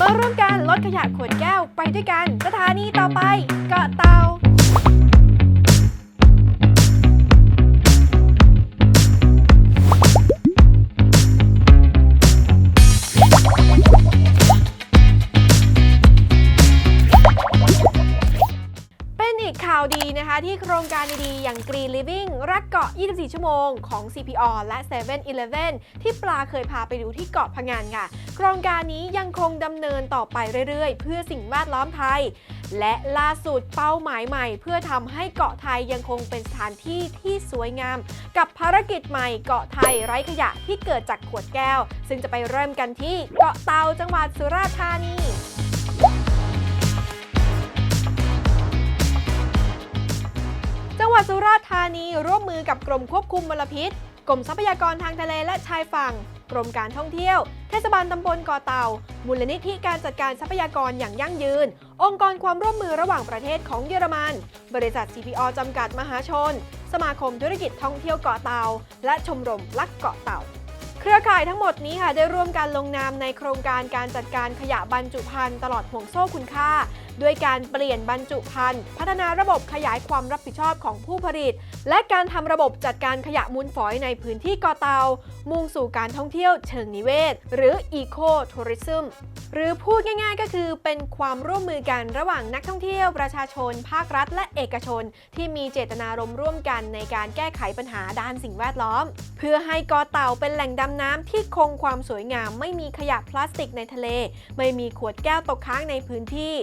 มาร่วมกันลดขยะขวดแก้วไปด้วยกัน สถานีต่อไปเกาะเตาาวดีนะคะ ที่โครงการดีๆ อย่าง Green Living รักเกาะ 24 ชั่วโมงของ CPO และ 7-Eleven ที่ปลาเคยพาไปดูที่เกาะพะงันค่ะ โครงการนี้ยังคงดำเนินต่อไปเรื่อยๆ เพื่อสิ่งแวดล้อมไทย และล่าสุดเป้าหมายใหม่ เพื่อทำให้เกาะไทยยังคงเป็นสถานที่ที่สวยงาม กับภารกิจใหม่เกาะไทยไร้ขยะที่เกิดจากขวดแก้ว ซึ่งจะไปเริ่มกันที่เกาะเตาจังหวัดสุราษฎร์ธานี ดสุราษฎร์ธานีร่วมมือกับกรมควบคุมมลพิษ กรมทรัพยากรทางทะเลและชายฝั่ง กรมการท่องเที่ยว เทศบาลตำบลเกาะเต่ามูลนิธิการจัดการทรัพยากรอย่างยั่งยืน องค์กรความร่วมมือระหว่างประเทศของเยอรมัน บริษัท CPO จำกัดมหาชน สมาคมธุรกิจท่องเที่ยวเกาะเต่าและชมรมรักเกาะเต่าเครือข่ายทั้งหมดนี้ค่ะได้ร่วมกันลงนามในโครงการการจัดการขยะบรรจุภัณฑ์ตลอดห่วงโซ่คุณค่า ด้วยการเปลี่ยนบรรจุภัณฑ์พัฒนาระบบขยายความรับผิดชอบของผู้ผลิต และการทำระบบจัดการขยะมูลฝอยในพื้นที่เกาะเตา มุ่งสู่การท่องเที่ยวเชิงนิเวศ หรือ Eco Tourism หรือพูดง่ายๆ ก็คือเป็นความร่วมมือกันระหว่างนักท่องเที่ยวประชาชน ภาครัฐ และเอกชน ที่มีเจตนารมณ์ร่วมกันในการแก้ไขปัญหาด้านสิ่งแวดล้อม เพื่อให้เกาะเต่าเป็นแหล่งดำน้ำที่คงความสวยงาม ไม่มีขยะพลาสติกในทะเล ไม่มีขวดแก้วตกค้างในพื้นที่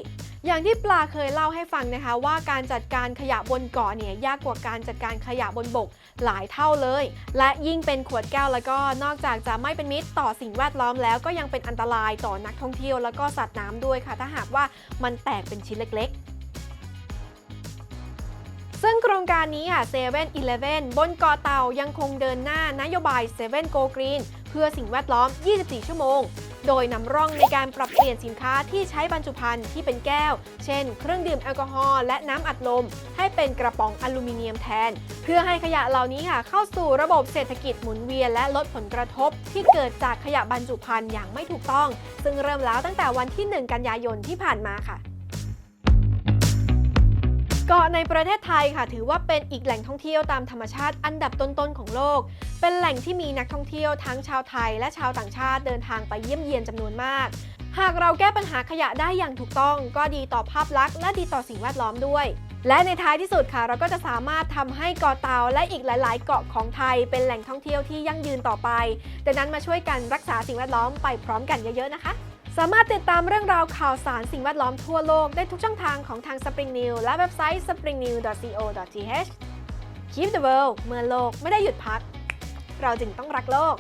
อย่างที่ปลาเคยเล่าให้ฟังนะคะว่าการจัดการขยะบนเกาะเนี่ยยากกว่าการจัดการขยะบนบกหลายเท่าเลย และยิ่งเป็นขวดแก้วแล้วก็นอกจากจะไม่เป็นมิตรต่อสิ่งแวดล้อมแล้วก็ยังเป็นอันตรายต่อนักท่องเที่ยวแล้วก็สัตว์น้ำด้วยค่ะ ถ้าหากว่ามันแตกเป็นชิ้นเล็กๆซึ่งโครงการนี้ค่ะ7 e เ e ่ e อบนเกาะเต่ายังคงเดินหน้านโยบาย7 Go Green เพื่อสิ่งแวดล้อม 24 ชั่วโมง โดยนำร่องในการปรับเปลี่ยนสินค้าที่ใช้บรรจุภัณฑ์ที่เป็นแก้ว เช่น เครื่องดื่มแอลกอฮอล์และน้ำอัดลม ให้เป็นกระป๋องอลูมิเนียมแทน เพื่อให้ขยะเหล่านี้ค่ะเข้าสู่ระบบเศรษฐกิจหมุนเวียนและลดผลกระทบ ที่เกิดจากขยะบรรจุภัณฑ์อย่างไม่ถูกต้อง ซึ่งเริ่มแล้วตั้งแต่วันที่ 1 กันยายนที่ผ่านมาค่ะ เกาะในประเทศไทยค่ะ ถือว่าเป็นอีกแหล่งท่องเที่ยวตามธรรมชาติอันดับต้นๆของโลก เป็นแหล่งที่มีนักท่องเที่ยวทั้งชาวไทยและชาวต่างชาติเดินทางไปเยี่ยมเยียนจำนวนมาก หากเราแก้ปัญหาขยะได้อย่างถูกต้อง ก็ดีต่อภาพลักษณ์และดีต่อสิ่งแวดล้อมด้วย และในท้ายที่สุดค่ะ เราก็จะสามารถทำให้เกาะเตาและอีกหลาย ๆ เกาะของไทย เป็นแหล่งท่องเที่ยวที่ยั่งยืนต่อไปดังนั้นมาช่วยกันรักษาสิ่งแวดล้อมไปพร้อมกันเยอะๆนะคะ สามารถติดตามเรื่องราวข่าวสารสิ่งแวดล้อมทั่วโลกได้ทุกช่องทางของทาง Spring News และเว็บไซต์ springnews.co.th Keep the world เมื่อโลกไม่ได้หยุดพัก เราจึงต้องรักโลก